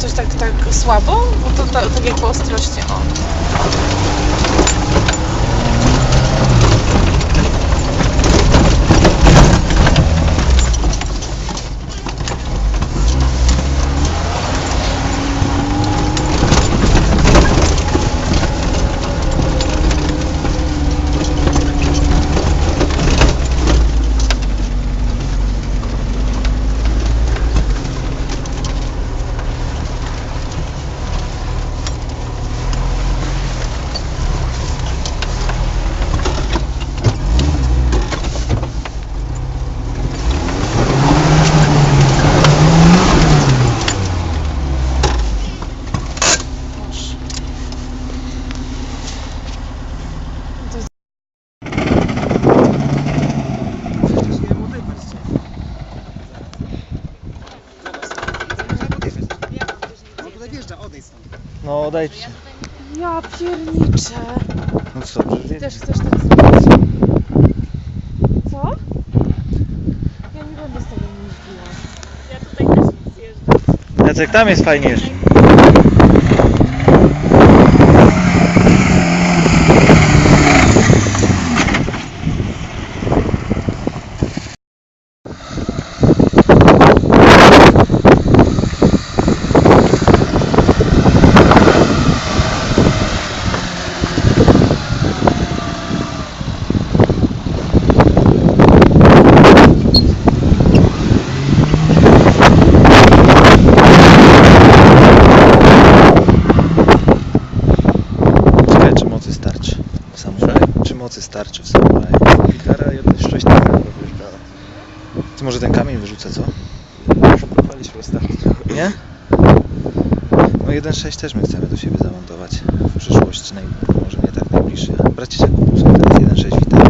coś tak, tak słabo? Bo to, tak jak po ostrości, o. Proszę. To jest No tutaj wjeżdża, odejdź stąd. No odejdźcie. Ja pierniczę. No co, przecież Też chcesz tak zrobić? Co? Ja nie będę z tobą jeździła. Ja tutaj też nie zjeżdżam. Jacek, tam jest fajniejszy. Czekaj, czy mocy starczy w samuraju? Czy mocy starczy w samuraju? Gitara 1.6 tak wjeżdżała. To może ten kamień wyrzucę, co? Próbowaliśmy ostatnio. Nie? No 1.6 też my chcemy do siebie zamontować w przyszłości, może nie tak najbliższej. ale Bracie Jakubów sobie teraz 1.6 witamy.